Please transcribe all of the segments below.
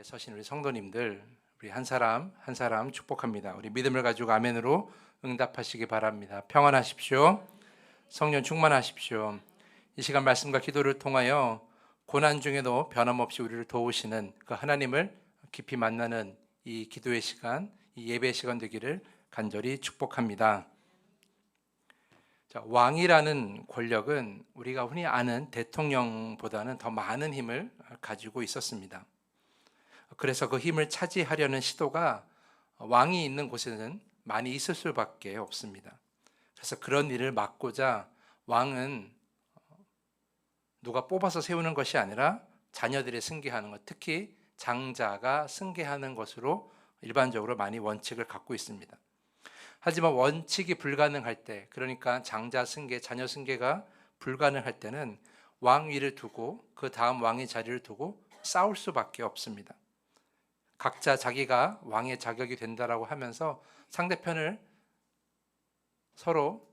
자리에 서신 우리 성도님들 우리 한 사람 한 사람 축복합니다. 우리 믿음을 가지고 아멘으로 응답하시기 바랍니다. 평안하십시오. 성령 충만하십시오. 이 시간 말씀과 기도를 통하여 고난 중에도 변함없이 우리를 도우시는 그 하나님을 깊이 만나는 이 기도의 시간, 이 예배 시간 되기를 간절히 축복합니다. 자, 왕이라는 권력은 우리가 흔히 아는 대통령보다는 더 많은 힘을 가지고 있었습니다. 그래서 그 힘을 차지하려는 시도가 왕이 있는 곳에는 많이 있을 수밖에 없습니다. 그래서 그런 일을 막고자 왕은 누가 뽑아서 세우는 것이 아니라 자녀들이 승계하는 것, 특히 장자가 승계하는 것으로 일반적으로 많이 원칙을 갖고 있습니다. 하지만 원칙이 불가능할 때, 그러니까 장자 승계, 자녀 승계가 불가능할 때는 왕위를 두고 그 다음 왕의 자리를 두고 싸울 수밖에 없습니다. 각자 자기가 왕의 자격이 된다라고 하면서 상대편을 서로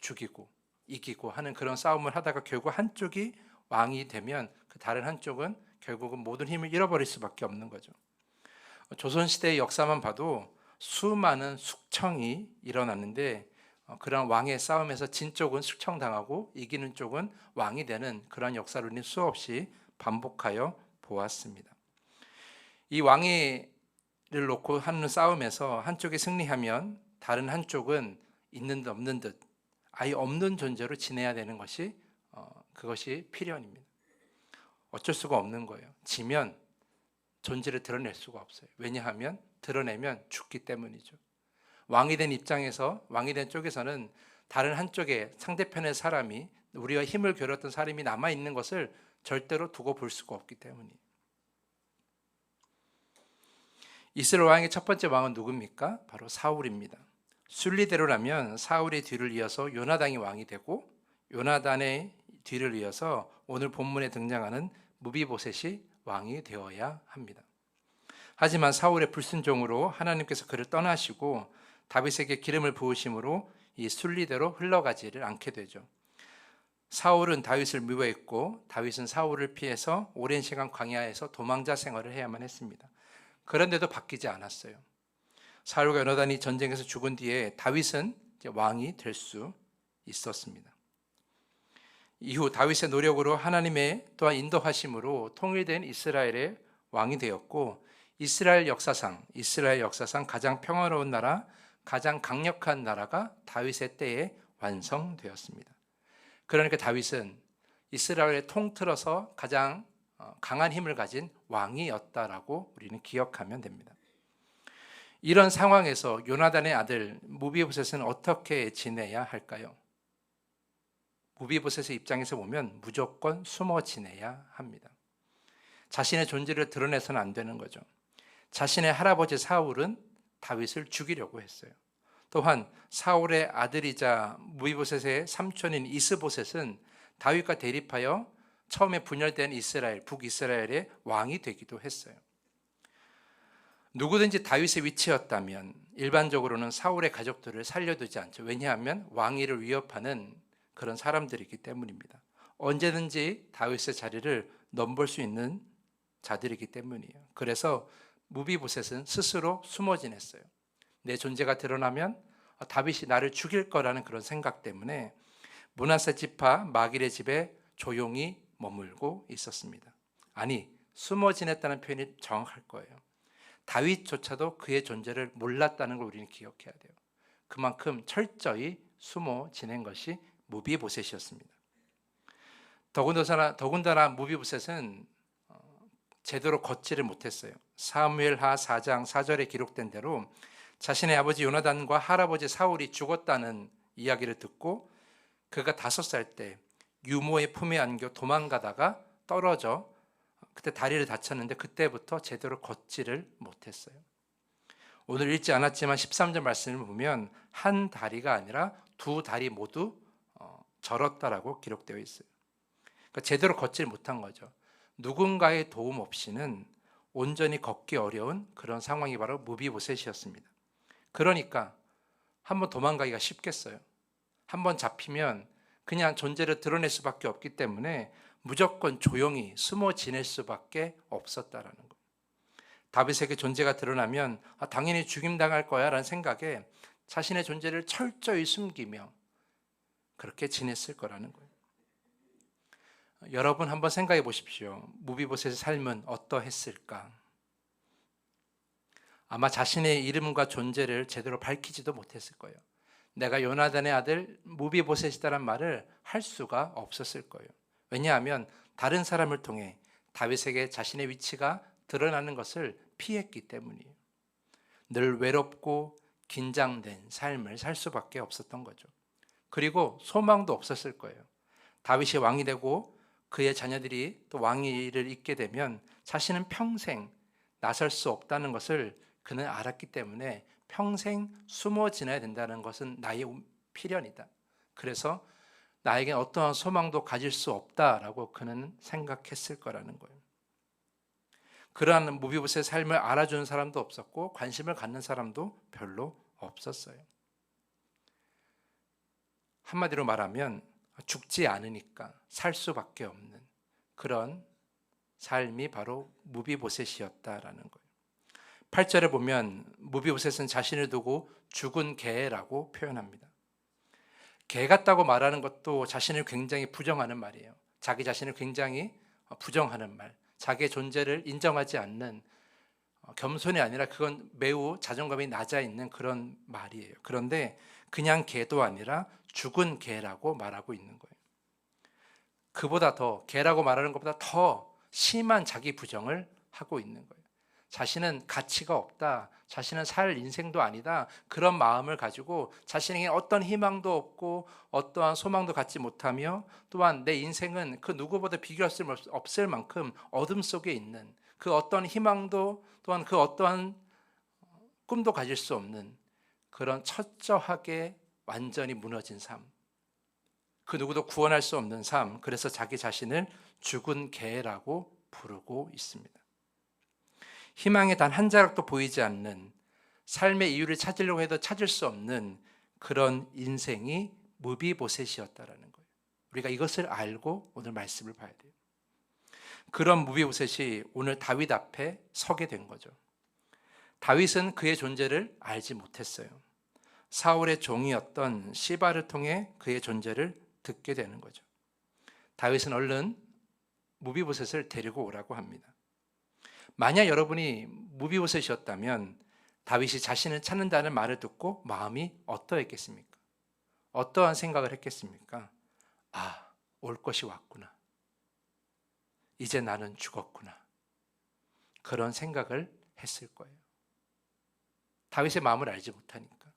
죽이고 이기고 하는 그런 싸움을 하다가 결국 한쪽이 왕이 되면 그 다른 한쪽은 결국은 모든 힘을 잃어버릴 수밖에 없는 거죠. 조선 시대의 역사만 봐도 수많은 숙청이 일어났는데 어, 그런 왕의 싸움에서 진 쪽은 숙청당하고 이기는 쪽은 왕이 되는 그런 역사를 수없이 반복하여 보았습니다. 이 왕위를 놓고 하는 싸움에서 한쪽이 승리하면 다른 한쪽은 있는 듯 없는 듯 아예 없는 존재로 지내야 되는 것이 어, 그것이 필연입니다. 어쩔 수가 없는 거예요. 지면 존재를 드러낼 수가 없어요. 왜냐하면 드러내면 죽기 때문이죠. 왕이 된 입장에서 왕이 된 쪽에서는 다른 한쪽에 상대편의 사람이 우리와 힘을 겨뤘던 사람이 남아 있는 것을 절대로 두고 볼 수가 없기 때문이에요. 이스라엘 왕의 첫 번째 왕은 누굽니까? 바로 사울입니다. 순리대로라면 사울의 뒤를 이어서 요나단이 왕이 되고 요나단의 뒤를 이어서 오늘 본문에 등장하는 무비보셋이 왕이 되어야 합니다. 하지만 사울의 불순종으로 하나님께서 그를 떠나시고 다윗에게 기름을 부으심으로 이 순리대로 흘러가지를 않게 되죠. 사울은 다윗을 미워했고 다윗은 사울을 피해서 오랜 시간 광야에서 도망자 생활을 해야만 했습니다. 그런데도 바뀌지 않았어요. 사울과 요나단이 전쟁에서 죽은 뒤에 다윗은 왕이 될 수 있었습니다. 이후 다윗의 노력으로 하나님의 또한 인도하심으로 통일된 이스라엘의 왕이 되었고 이스라엘 역사상 이스라엘 역사상 가장 평화로운 나라, 가장 강력한 나라가 다윗의 때에 완성되었습니다. 그러니까 다윗은 이스라엘을 통틀어서 가장 어, 강한 힘을 가진 왕이었다라고 우리는 기억하면 됩니다. 이런 상황에서 요나단의 아들 무비보셋은 어떻게 지내야 할까요? 무비보셋의 입장에서 보면 무조건 숨어 지내야 합니다. 자신의 존재를 드러내서는 안 되는 거죠. 자신의 할아버지 사울은 다윗을 죽이려고 했어요. 또한 사울의 아들이자 무비보셋의 삼촌인 이스보셋은 다윗과 대립하여 처음에 분열된 이스라엘, 북이스라엘의 왕이 되기도 했어요. 누구든지 다윗의 위치였다면 일반적으로는 사울의 가족들을 살려두지 않죠. 왜냐하면 왕위를 위협하는 그런 사람들이기 때문입니다. 언제든지 다윗의 자리를 넘볼 수 있는 자들이기 때문이에요. 그래서 무비보셋은 스스로 숨어 지냈어요. 내 존재가 드러나면 다윗이 나를 죽일 거라는 그런 생각 때문에 문하세 지파 마길의 집에 조용히 머물고 있었습니다. 아니 숨어 지냈다는 표현이 정확할 거예요. 다윗조차도 그의 존재를 몰랐다는 걸 우리는 기억해야 돼요. 그만큼 철저히 숨어 지낸 것이 무비보셋이었습니다. 더군다나, 더군다나 무비보셋은 어, 제대로 걷지를 못했어요. 사무엘하 4장 4절에 기록된 대로 자신의 아버지 요나단과 할아버지 사울이 죽었다는 이야기를 듣고 그가 다섯 살 때 유모의 품에 안겨 도망가다가 떨어져 그때 다리를 다쳤는데 그때부터 제대로 걷지를 못했어요. 오늘 읽지 않았지만 13절 말씀을 보면 한 다리가 아니라 두 다리 모두 어, 절었다라고 기록되어 있어요. 그러니까 제대로 걷질 못한 거죠. 누군가의 도움 없이는 온전히 걷기 어려운 그런 상황이 바로 무비보셋이었습니다. 그러니까 한번 도망가기가 쉽겠어요. 한번 잡히면 그냥 존재를 드러낼 수밖에 없기 때문에 무조건 조용히 숨어 지낼 수밖에 없었다라는 것. 다윗에게 존재가 드러나면 아, 당연히 죽임당할 거야라는 생각에 자신의 존재를 철저히 숨기며 그렇게 지냈을 거라는 거예요. 여러분 한번 생각해 보십시오. 무비보셋의 삶은 어떠했을까? 아마 자신의 이름과 존재를 제대로 밝히지도 못했을 거예요. 내가 요나단의 아들 무비보셋이다란 말을 할 수가 없었을 거예요. 왜냐하면 다른 사람을 통해 다윗에게 자신의 위치가 드러나는 것을 피했기 때문이에요. 늘 외롭고 긴장된 삶을 살 수밖에 없었던 거죠. 그리고 소망도 없었을 거예요. 다윗이 왕이 되고 그의 자녀들이 또 왕위를 잇게 되면 자신은 평생 나설 수 없다는 것을 그는 알았기 때문에 평생 숨어 지내야 된다는 것은 나의 필연이다. 그래서 나에겐 어떠한 소망도 가질 수 없다라고 그는 생각했을 거라는 거예요. 그러한 무비보스의 삶을 알아주는 사람도 없었고 관심을 갖는 사람도 별로 없었어요. 한마디로 말하면 죽지 않으니까 살 수밖에 없는 그런 삶이 바로 무비보셋이었다라는 거예요. 8절에 보면 무비보셋은 자신을 두고 죽은 개라고 표현합니다. 개 같다고 말하는 것도 자신을 굉장히 부정하는 말이에요. 자기 자신을 굉장히 부정하는 말. 자기의 존재를 인정하지 않는 어, 겸손이 아니라 그건 매우 자존감이 낮아 있는 그런 말이에요. 그런데 그냥 개도 아니라 죽은 개라고 말하고 있는 거예요. 그보다 더 개라고 말하는 것보다 더 심한 자기 부정을 하고 있는 거예요. 자신은 가치가 없다. 자신은 살 인생도 아니다. 그런 마음을 가지고 자신에게 어떤 희망도 없고 어떠한 소망도 갖지 못하며 또한 내 인생은 그 누구보다 비교할 수 없을 만큼 어둠 속에 있는 그 어떤 희망도 또한 그 어떠한 꿈도 가질 수 없는 그런 철저하게 완전히 무너진 삶. 그 누구도 구원할 수 없는 삶. 그래서 자기 자신을 죽은 개라고 부르고 있습니다. 희망의 단 한 자락도 보이지 않는 삶의 이유를 찾으려고 해도 찾을 수 없는 그런 인생이 무비보셋이었다라는 거예요. 우리가 이것을 알고 오늘 말씀을 봐야 돼요. 그런 무비보셋이 오늘 다윗 앞에 서게 된 거죠. 다윗은 그의 존재를 알지 못했어요. 사울의 종이었던 시바를 통해 그의 존재를 듣게 되는 거죠. 다윗은 얼른 무비보셋을 데리고 오라고 합니다. 만약 여러분이 무비보셋이었다면 다윗이 자신을 찾는다는 말을 듣고 마음이 어떠했겠습니까? 어떠한 생각을 했겠습니까? 아, 올 것이 왔구나. 이제 나는 죽었구나. 그런 생각을 했을 거예요. 다윗의 마음을 알지 못하니까.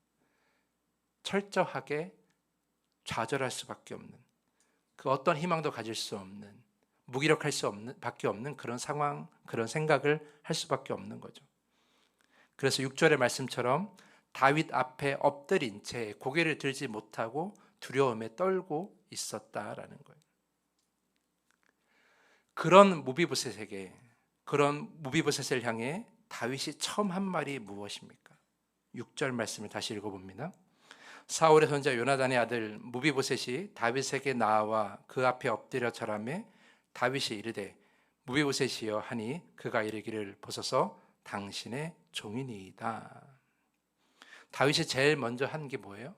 철저하게 좌절할 수밖에 없는 그 어떤 희망도 가질 수 없는 무기력할 수 없는 밖에 없는 그런 상황, 그런 생각을 할 수밖에 없는 거죠. 그래서 6절의 말씀처럼 다윗 앞에 엎드린 채 고개를 들지 못하고 두려움에 떨고 있었다라는 거예요. 그런 무비보셋에게 그런 무비보셋을 향해 다윗이 처음 한 말이 무엇입니까? 6절 말씀을 다시 읽어봅니다. 사울의 손자 요나단의 아들 무비보셋이 다윗에게 나와 그 앞에 엎드려 절하며 다윗이 이르되 무비보셋이여 하니 그가 이르기를 보소서 당신의 종이니이다. 다윗이 제일 먼저 한 게 뭐예요?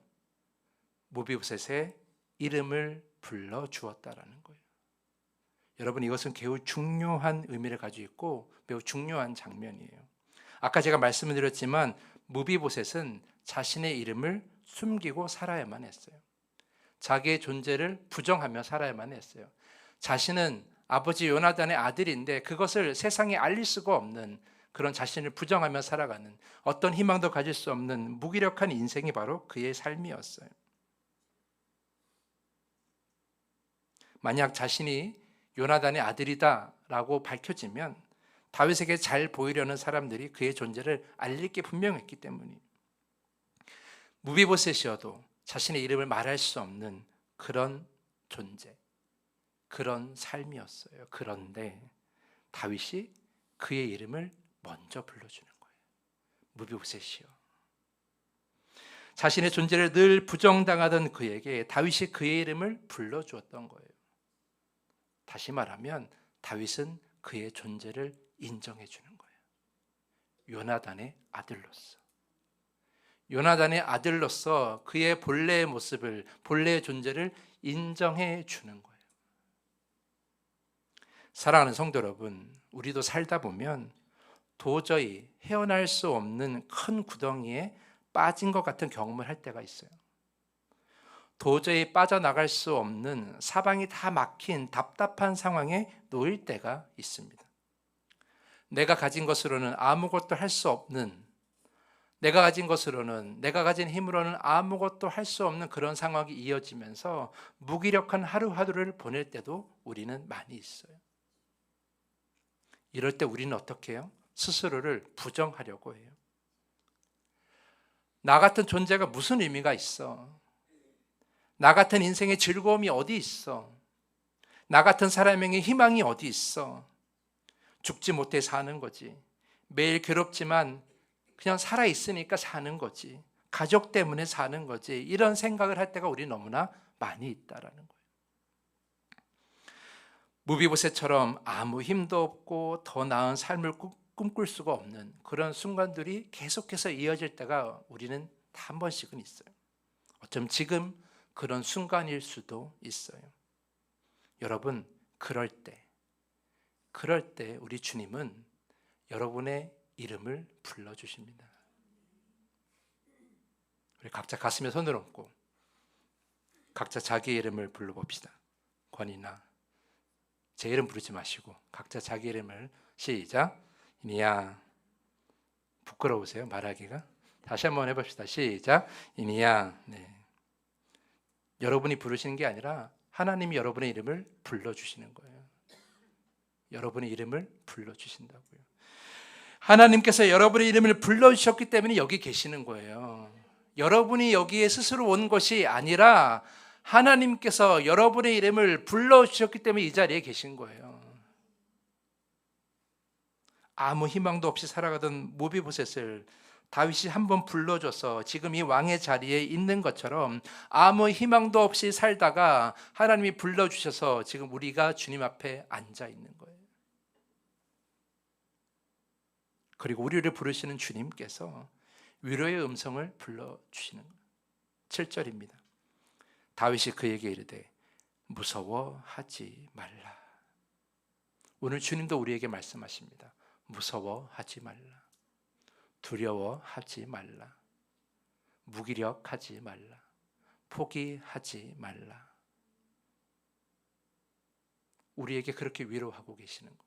무비보셋의 이름을 불러 주었다라는 거예요. 여러분 이것은 매우 중요한 의미를 가지고 있고 매우 중요한 장면이에요. 아까 제가 말씀을 드렸지만 무비보셋은 자신의 이름을 숨기고 살아야만 했어요. 자기의 존재를 부정하며 살아야만 했어요. 자신은 아버지 요나단의 아들인데 그것을 세상에 알릴 수가 없는 그런 자신을 부정하며 살아가는 어떤 희망도 가질 수 없는 무기력한 인생이 바로 그의 삶이었어요. 만약 자신이 요나단의 아들이다라고 밝혀지면 다윗에게 잘 보이려는 사람들이 그의 존재를 알릴 게 분명했기 때문이 무비보셋이어도 자신의 이름을 말할 수 없는 그런 존재. 그런 삶이었어요. 그런데 다윗이 그의 이름을 먼저 불러주는 거예요. 무비보셋이요. 자신의 존재를 늘 부정당하던 그에게 다윗이 그의 이름을 불러주었던 거예요. 다시 말하면 다윗은 그의 존재를 인정해 주는 거예요. 요나단의 아들로서 요나단의 아들로서 그의 본래의 모습을 본래의 존재를 인정해 주는 거예요. 사랑하는 성도 여러분, 우리도 살다 보면 도저히 헤어날 수 없는 큰 구덩이에 빠진 것 같은 경험을 할 때가 있어요. 도저히 빠져나갈 수 없는 사방이 다 막힌 답답한 상황에 놓일 때가 있습니다. 내가 가진 것으로는 아무것도 할 수 없는 내가 가진 것으로는 내가 가진 힘으로는 아무것도 할 수 없는 그런 상황이 이어지면서 무기력한 하루하루를 보낼 때도 우리는 많이 있어요. 이럴 때 우리는 어떻게 해요? 스스로를 부정하려고 해요. 나 같은 존재가 무슨 의미가 있어? 나 같은 인생의 즐거움이 어디 있어? 나 같은 사람에게 희망이 어디 있어? 죽지 못해 사는 거지. 매일 괴롭지만 그냥 살아 있으니까 사는 거지. 가족 때문에 사는 거지. 이런 생각을 할 때가 우리 너무나 많이 있다라는 거예요. 무비보셋처럼 아무 힘도 없고 더 나은 삶을 꿈꿀 수가 없는 그런 순간들이 계속해서 이어질 때가 우리는 다 한 번씩은 있어요. 어쩜 지금 그런 순간일 수도 있어요. 여러분, 그럴 때, 그럴 때 우리 주님은 여러분의 이름을 불러주십니다. 우리 각자 가슴에 손을 얹고 각자 자기 이름을 불러봅시다. 권이나 제 이름 부르지 마시고 각자 자기 이름을 시작. 이니야 부끄러우세요 말하기가? 다시 한번 해봅시다. 시작. 이니야. 네. 여러분이 부르시는 게 아니라 하나님이 여러분의 이름을 불러주시는 거예요. 여러분의 이름을 불러주신다고요. 하나님께서 여러분의 이름을 불러주셨기 때문에 여기 계시는 거예요. 여러분이 여기에 스스로 온 것이 아니라 하나님께서 여러분의 이름을 불러주셨기 때문에 이 자리에 계신 거예요. 아무 희망도 없이 살아가던 모비보셋을 다윗이 한번 불러줘서 지금 이 왕의 자리에 있는 것처럼 아무 희망도 없이 살다가 하나님이 불러주셔서 지금 우리가 주님 앞에 앉아 있는 거예요. 그리고 우리를 부르시는 주님께서 위로의 음성을 불러주시는 거예요. 7절입니다. 다윗이 그에게 이르되 무서워하지 말라. 오늘 주님도 우리에게 말씀하십니다. 무서워하지 말라. 두려워하지 말라. 무기력하지 말라. 포기하지 말라. 우리에게 그렇게 위로하고 계시는 것.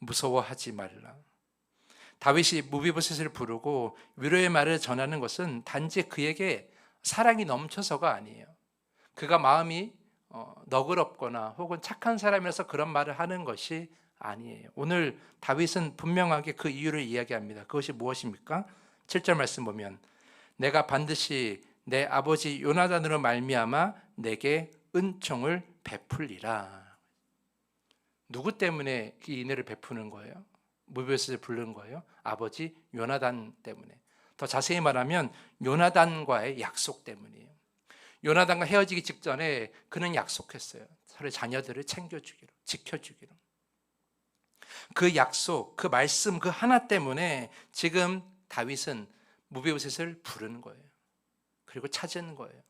무서워하지 말라. 다윗이 무비보셋을 부르고 위로의 말을 전하는 것은 단지 그에게 사랑이 넘쳐서가 아니에요. 그가 마음이 어, 너그럽거나 혹은 착한 사람이라서 그런 말을 하는 것이 아니에요. 오늘 다윗은 분명하게 그 이유를 이야기합니다. 그것이 무엇입니까? 7절 말씀 보면 내가 반드시 내 아버지 요나단으로 말미암아 내게 은총을 베풀리라. 누구 때문에 이 인애를 베푸는 거예요? 무비셋을 부른 거예요. 아버지 요나단 때문에. 더 자세히 말하면 요나단과의 약속 때문이에요. 요나단과 헤어지기 직전에 그는 약속했어요. 서로 자녀들을 챙겨주기로, 지켜주기로. 그 약속, 그 말씀, 그 하나 때문에 지금 다윗은 무비보셋을 부르는 거예요. 그리고 찾은 거예요.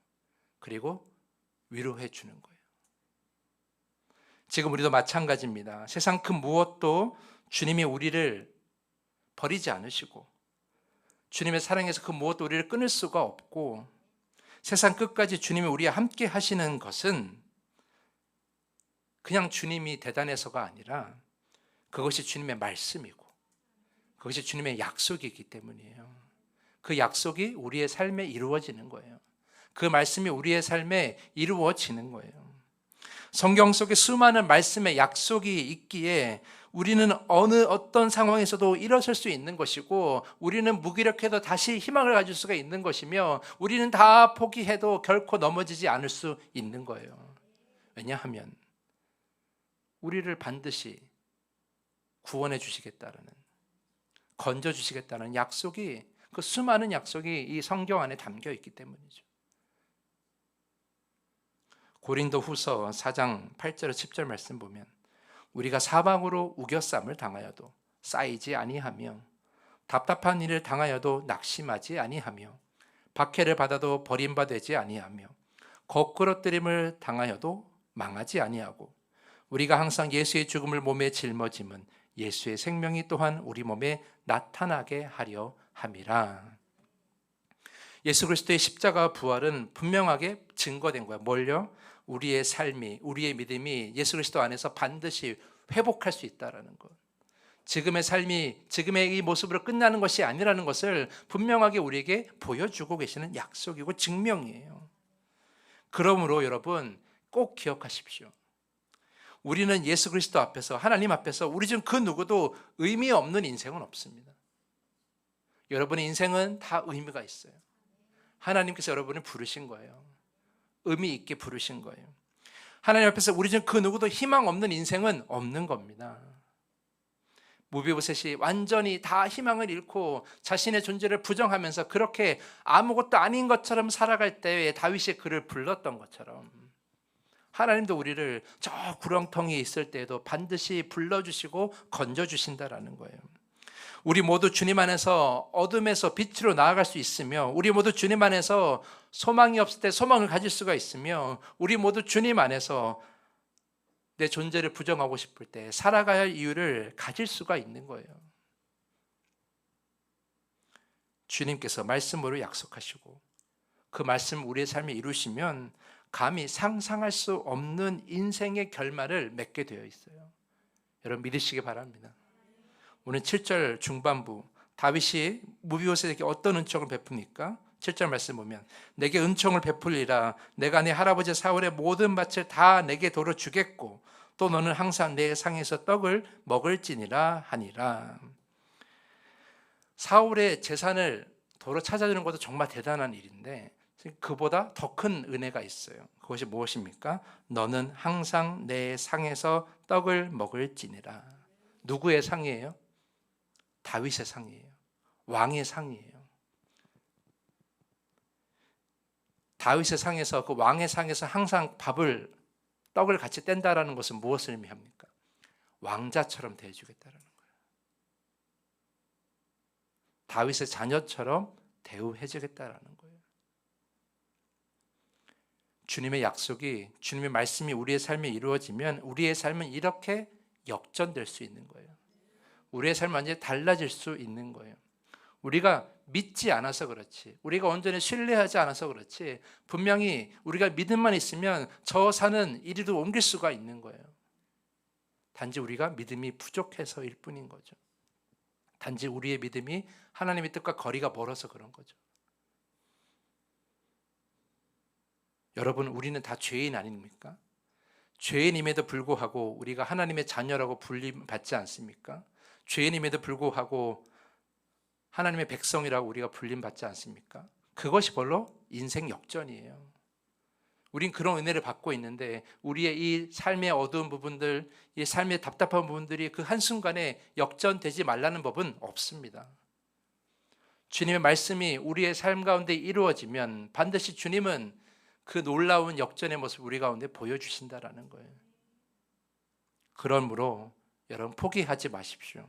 그리고 위로해 주는 거예요. 지금 우리도 마찬가지입니다. 세상 그 무엇도 주님이 우리를 버리지 않으시고 주님의 사랑에서 그 무엇도 우리를 끊을 수가 없고 세상 끝까지 주님이 우리와 함께 하시는 것은 그냥 주님이 대단해서가 아니라 그것이 주님의 말씀이고 그것이 주님의 약속이기 때문이에요. 그 약속이 우리의 삶에 이루어지는 거예요. 그 말씀이 우리의 삶에 이루어지는 거예요. 성경 속에 수많은 말씀의 약속이 있기에 우리는 어느 어떤 상황에서도 일어설 수 있는 것이고 우리는 무기력해도 다시 희망을 가질 수가 있는 것이며 우리는 다 포기해도 결코 넘어지지 않을 수 있는 거예요. 왜냐하면 우리를 반드시 구원해 주시겠다는 건져 주시겠다는 약속이 그 수많은 약속이 이 성경 안에 담겨 있기 때문이죠. 고린도 후서 4장 8절 10절 말씀 보면 우리가 사방으로 우겨쌈을 당하여도 쌓이지 아니하며 답답한 일을 당하여도 낙심하지 아니하며 박해를 받아도 버림받지 아니하며 거꾸러뜨림을 당하여도 망하지 아니하고 우리가 항상 예수의 죽음을 몸에 짊어짐은 예수의 생명이 또한 우리 몸에 나타나게 하려 함이라. 예수 그리스도의 십자가 부활은 분명하게 증거된 거야. 뭘요? 우리의 삶이, 우리의 믿음이 예수 그리스도 안에서 반드시 회복할 수 있다라는 것. 지금의 삶이 지금의 이 모습으로 끝나는 것이 아니라는 것을 분명하게 우리에게 보여주고 계시는 약속이고 증명이에요. 그러므로 여러분 꼭 기억하십시오. 우리는 예수 그리스도 앞에서 하나님 앞에서 우리 중 그 누구도 의미 없는 인생은 없습니다. 여러분의 인생은 다 의미가 있어요. 하나님께서 여러분을 부르신 거예요. 의미 있게 부르신 거예요. 하나님 앞에서 우리 중 그 누구도 희망 없는 인생은 없는 겁니다. 무비보셋이 완전히 다 희망을 잃고 자신의 존재를 부정하면서 그렇게 아무것도 아닌 것처럼 살아갈 때에 다윗이 그를 불렀던 것처럼 하나님도 우리를 저 구렁텅이에 있을 때에도 반드시 불러주시고 건져주신다라는 거예요. 우리 모두 주님 안에서 어둠에서 빛으로 나아갈 수 있으며 우리 모두 주님 안에서 소망이 없을 때 소망을 가질 수가 있으며 우리 모두 주님 안에서 내 존재를 부정하고 싶을 때 살아가야 할 이유를 가질 수가 있는 거예요. 주님께서 말씀으로 약속하시고 그 말씀 우리의 삶에 이루시면 감히 상상할 수 없는 인생의 결말을 맺게 되어 있어요. 여러분 믿으시기 바랍니다. 오늘 7절 중반부 다윗이 무비오셋에게 어떤 은총을 베풉니까? 7절 말씀 보면 내게 은총을 베풀리라 내가 내 할아버지 사울의 모든 밭을 다 내게 도로 주겠고 또 너는 항상 내 상에서 떡을 먹을지니라 하니라 사울의 재산을 도로 찾아주는 것도 정말 대단한 일인데 그보다 더 큰 은혜가 있어요. 그것이 무엇입니까? 너는 항상 내 상에서 떡을 먹을지니라. 누구의 상이에요? 다윗의 상이에요. 왕의 상이에요. 다윗의 상에서 그 왕의 상에서 항상 밥을 떡을 같이 뗀다라는 것은 무엇을 의미합니까? 왕자처럼 대해주겠다라는 거예요. 다윗의 자녀처럼 대우해주겠다라는 거예요. 주님의 약속이 주님의 말씀이 우리의 삶에 이루어지면 우리의 삶은 이렇게 역전될 수 있는 거예요. 우리의 삶은 완전히 달라질 수 있는 거예요. 우리가 믿지 않아서 그렇지. 우리가 온전히 신뢰하지 않아서 그렇지. 분명히 우리가 믿음만 있으면 저 산은 이리도 옮길 수가 있는 거예요. 단지 우리가 믿음이 부족해서일 뿐인 거죠. 단지 우리의 믿음이 하나님의 뜻과 거리가 멀어서 그런 거죠. 여러분, 우리는 다 죄인 아닙니까? 죄인임에도 불구하고 우리가 하나님의 자녀라고 불림 받지 않습니까? 죄인임에도 불구하고 하나님의 백성이라고 우리가 불림 받지 않습니까? 그것이 별로 인생 역전이에요. 우린 그런 은혜를 받고 있는데 우리의 이 삶의 어두운 부분들, 이 삶의 답답한 부분들이 그 한순간에 역전되지 말라는 법은 없습니다. 주님의 말씀이 우리의 삶 가운데 이루어지면 반드시 주님은 그 놀라운 역전의 모습 우리 가운데 보여주신다라는 거예요. 그러므로 여러분 포기하지 마십시오.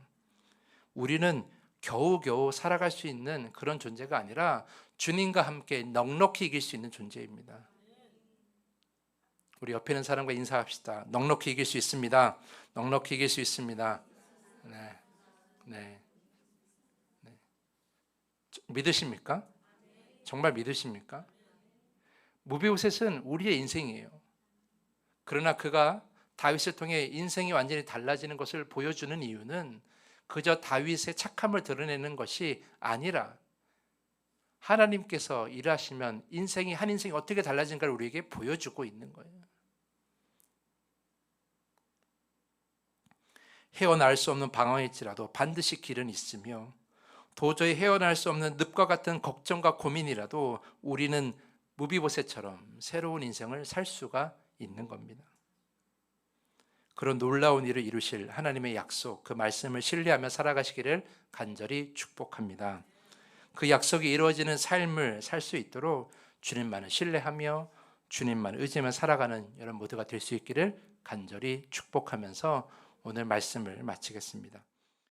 우리는 겨우겨우 살아갈 수 있는 그런 존재가 아니라 주님과 함께 넉넉히 이길 수 있는 존재입니다. 우리 옆에 있는 사람과 인사합시다. 넉넉히 이길 수 있습니다. 넉넉히 이길 수 있습니다. 네. 네. 네. 믿으십니까? 정말 믿으십니까? 무비오셋은 우리의 인생이에요. 그러나 그가 다윗을 통해 인생이 완전히 달라지는 것을 보여주는 이유는 그저 다윗의 착함을 드러내는 것이 아니라 하나님께서 일하시면 인생이 한 인생이 어떻게 달라진가를 우리에게 보여주고 있는 거예요. 헤어날 수 없는 방황일지라도 반드시 길은 있으며 도저히 헤어날 수 없는 늪과 같은 걱정과 고민이라도 우리는 무비보셋처럼 새로운 인생을 살 수가 있는 겁니다. 그런 놀라운 일을 이루실 하나님의 약속, 그 말씀을 신뢰하며 살아가시기를 간절히 축복합니다. 그 약속이 이루어지는 삶을 살 수 있도록 주님만을 신뢰하며 주님만 의지하며 살아가는 여러분 모두가 될 수 있기를 간절히 축복하면서 오늘 말씀을 마치겠습니다.